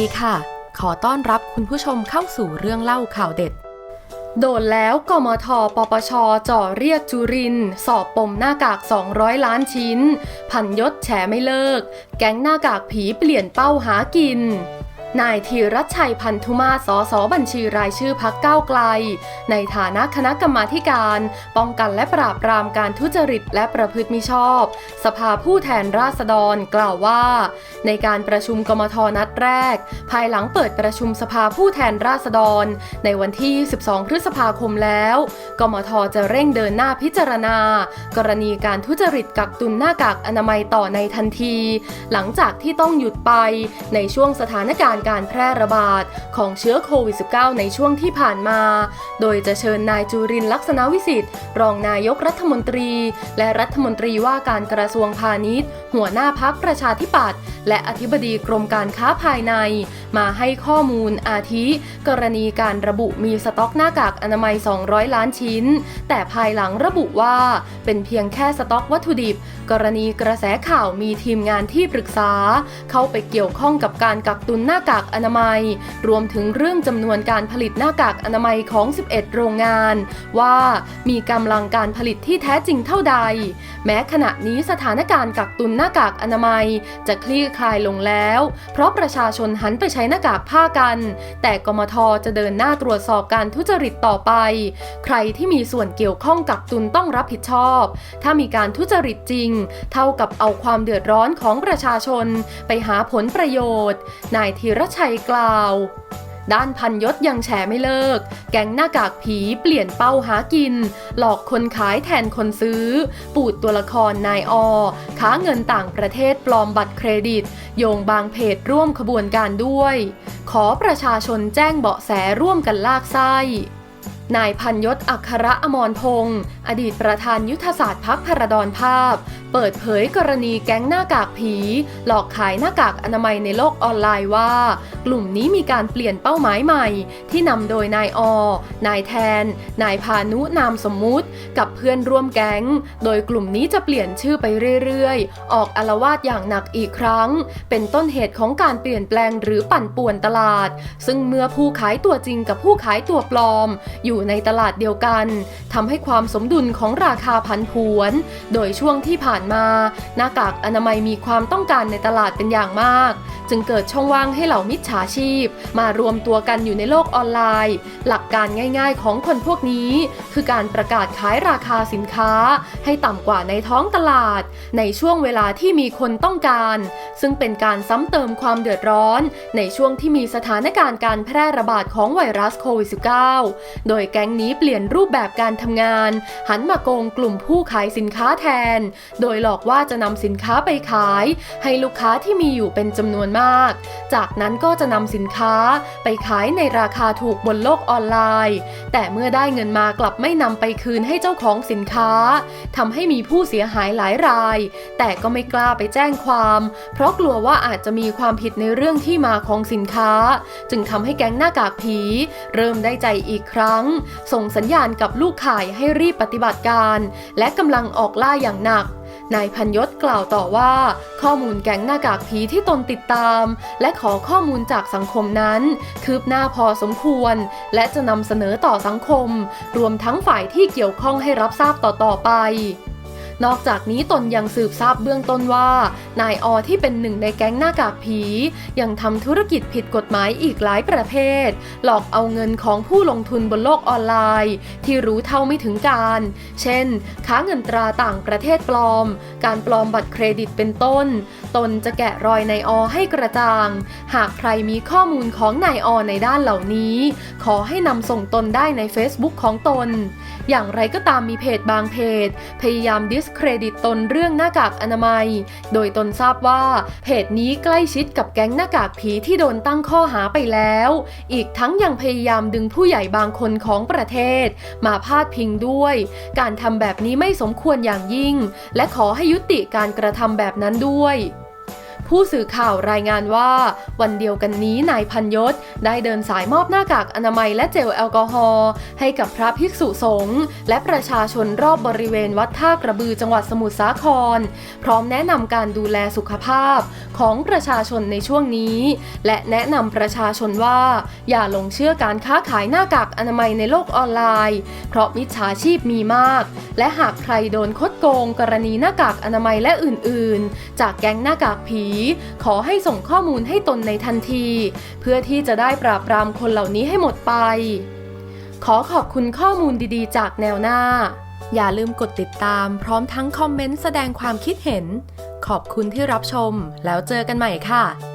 ดีค่ะ ขอต้อนรับคุณผู้ชมเข้าสู่เรื่องเล่าข่าวเด็ด โดนแล้วกมทปปชจ่อเรียกจุริน สอบปมหน้ากาก 200 ล้านชิ้น พันยศแฉไม่เลิก แก๊งหน้ากากผีเปลี่ยนเป้าหากิน นายธีรชัยพันธุมาสสสบัญชีรายชื่อพักก้าวไกล ในฐานะคณะกรรมาการ ป้องกันและปราบปรามการทุจริตและประพฤติมิชอบ สภาผู้แทนราษฎรกล่าวว่า ในการประชุมกมทนัดแรก ภายหลังเปิดประชุมสภาผู้แทนราษฎร ในวันที่ 12 พฤษภาคมแล้ว กมทจะเร่งเดินหน้าพิจารณา กรณีการทุจริตกักตุนหน้ากากอนามัยต่อในทันที หลังจากที่ต้องหยุดไปในช่วงสถานการณ์การแพร่ระบาดของเชื้อโควิด -19 ในช่วงที่ผ่านมา โดยจะเชิญนายจุรินลักษณะวิสิทธิ์รองนายกรัฐมนตรี และรัฐมนตรีว่าการกระทรวงพาณิชย์ หัวหน้าพักประชาธิปัตย์และอธิบดีกรมการค้าภายใน มาให้ข้อมูลอาทิ กรณีการระบุมีสต็อกหน้ากากอนามัย 200 ล้านชิ้น แต่ภายหลังระบุว่า เป็นเพียงแค่สต็อกวัตถุดิบ กรณีกระแสข่าวมีทีมงานที่ปรึกษา เข้าไปเกี่ยวข้องกับการกักตุนหน้ากากากอนามัย รวมถึงเรื่องจำนวนการผลิตหน้ากากอนามัยของ 11 โรงงาน ว่ามีกำลังการผลิตที่แท้จริงเท่าใด แม้ขณะนี้สถานการณ์กักตุนหน้ากากอนามัย จะคลี่คลายลงแล้ว เพราะประชาชนหันไปใช้หน้ากากผ้ากัน แต่กมทจะเดินหน้าตรวจสอบการทุจริตต่อไป ใครที่มีส่วนเกี่ยวข้องกักตุนต้องรับผิดชอบ ถ้ามีการทุจริตจริง เท่ากับเอาความเดือดร้อนของประชาชน ไปหาผลประโยชน์ นายธีรรชัยกล่าว ด้านพันยศยังแฉไม่เลิก แก๊งหน้ากากผีเปลี่ยนเป้าหากิน หลอกคนขายแทนคนซื้อ ปูดตัวละครนายอค้าเงินต่างประเทศปลอมบัตรเครดิต โยงบางเพจร่วมขบวนการด้วย ขอประชาชนแจ้งเบาะแสร่วมกันลากไส้นายพันยศอัครอมรพงศ์ อดีตประธานยุทธศาสตร์พักพระดอนภาพ เปิดเผยกรณีแก๊งหน้ากากผี หลอกขายหน้ากากอนามัยในโลกออนไลน์ว่า กลุ่มนี้มีการเปลี่ยนเป้าหมายใหม่ ที่นำโดยนายอ นายแทน นายพานุนามสมมุติ กับเพื่อนร่วมแก๊ง โดยกลุ่มนี้จะเปลี่ยนชื่อไปเรื่อยๆ ออกอารวาสอย่างหนักอีกครั้ง เป็นต้นเหตุของการเปลี่ยนแปลงหรือปั่นป่วนตลาด ซึ่งเมื่อผู้ขายตัวจริงกับผู้ขายตัวปลอม อยู่ในตลาดเดียวกันทำให้ความสมดุลของราคาผันผวน โดยช่วงที่ผ่านมา หน้ากากอนามัยมีความต้องการในตลาดเป็นอย่างมาก จึงเกิดช่องว่างให้เหล่ามิจฉาชีพ มารวมตัวกันอยู่ในโลกออนไลน์ หลักการง่ายๆของคนพวกนี้ คือการประกาศขายราคาสินค้า ให้ต่ำกว่าในท้องตลาด ในช่วงเวลาที่มีคนต้องการ ซึ่งเป็นการซ้ำเติมความเดือดร้อน ในช่วงที่มีสถานการณ์การแพร่ระบาดของไวรัสโควิด -19 โดยแก๊งนี้เปลี่ยนรูปแบบการทำงานหันมาโกงกลุ่มผู้ขายสินค้าแทน โดยหลอกว่าจะนำสินค้าไปขาย ให้ลูกค้าที่มีอยู่เป็นจำนวนมาก จากนั้นก็จะนำสินค้าไปขายในราคาถูกบนโลกออนไลน์ แต่เมื่อได้เงินมากลับไม่นำไปคืนให้เจ้าของสินค้าทำให้มีผู้เสียหายหลายราย แต่ก็ไม่กล้าไปแจ้งความ เพราะกลัวว่าอาจจะมีความผิดในเรื่องที่มาของสินค้า จึงทำให้แก๊งหน้ากากผี เริ่มได้ใจอีกครั้ง ส่งสัญญาณกับลูกขายให้รีบปฏิฏิบัติการ และกำลังออกล่าอย่างหนักนายพันยศกล่าวต่อว่า ข้อมูลแก๊งหน้ากากผีที่ตนติดตาม และขอข้อมูลจากสังคมนั้น คืบหน้าพอสมควร และจะนำเสนอต่อสังคม รวมทั้งฝ่ายที่เกี่ยวข้องให้รับทราบต่อๆไป นอกจากนี้ตนยังสืบทราบเบื้องต้นว่า นายอที่เป็นหนึ่งในแก๊งหน้ากากผี ยังทำธุรกิจผิดกฎหมายอีกหลายประเภท หลอกเอาเงินของผู้ลงทุนบนโลกออนไลน์ ที่รู้เท่าไม่ถึงการ เช่น ค้าเงินตราต่างประเทศปลอม การปลอมบัตรเครดิตเป็นต้น ตนจะแกะรอยนายอให้กระจ่าง หากใครมีข้อมูลของนายอในด้านเหล่านี้ ขอให้นำส่งตนได้ใน Facebook ของตน อย่างไรก็ตามมีเพจบางเพจ พยายามดิสเครดิตตนเรื่องหน้ากากอนามัย โดยตนทราบว่าเพจนี้ใกล้ชิดกับแก๊งหน้ากากผีที่โดนตั้งข้อหาไปแล้ว อีกทั้งยังพยายามดึงผู้ใหญ่บางคนของประเทศ มาพาดพิงด้วย การทำแบบนี้ไม่สมควรอย่างยิ่ง และขอให้ยุติการกระทำแบบนั้นด้วย ผู้สื่อข่าวรายงานว่า วันเดียวกันนี้นายพันยศได้เดินสายมอบหน้ากากอนามัยและเจลแอลกอฮอล์ให้กับพระภิกษุสงฆ์และประชาชนรอบบริเวณวัดท่ากระบือจังหวัดสมุทรสาคร พร้อมแนะนำการดูแลสุขภาพของประชาชนในช่วงนี้ และแนะนำประชาชนว่า อย่าหลงเชื่อการค้าขายหน้ากากอนามัยในโลกออนไลน์ เพราะมิจฉาชีพมีมาก และหากใครโดนคดโกงกรณีหน้ากากอนามัยและอื่น ๆ จากแก๊งหน้ากากผีขอให้ส่งข้อมูลให้ตนในทันที เพื่อที่จะได้ปราบปรามคนเหล่านี้ให้หมดไป ขอขอบคุณข้อมูลดีๆ จากแนวหน้า อย่าลืมกดติดตามพร้อมทั้งคอมเมนต์แสดงความคิดเห็น ขอบคุณที่รับชม แล้วเจอกันใหม่ค่ะ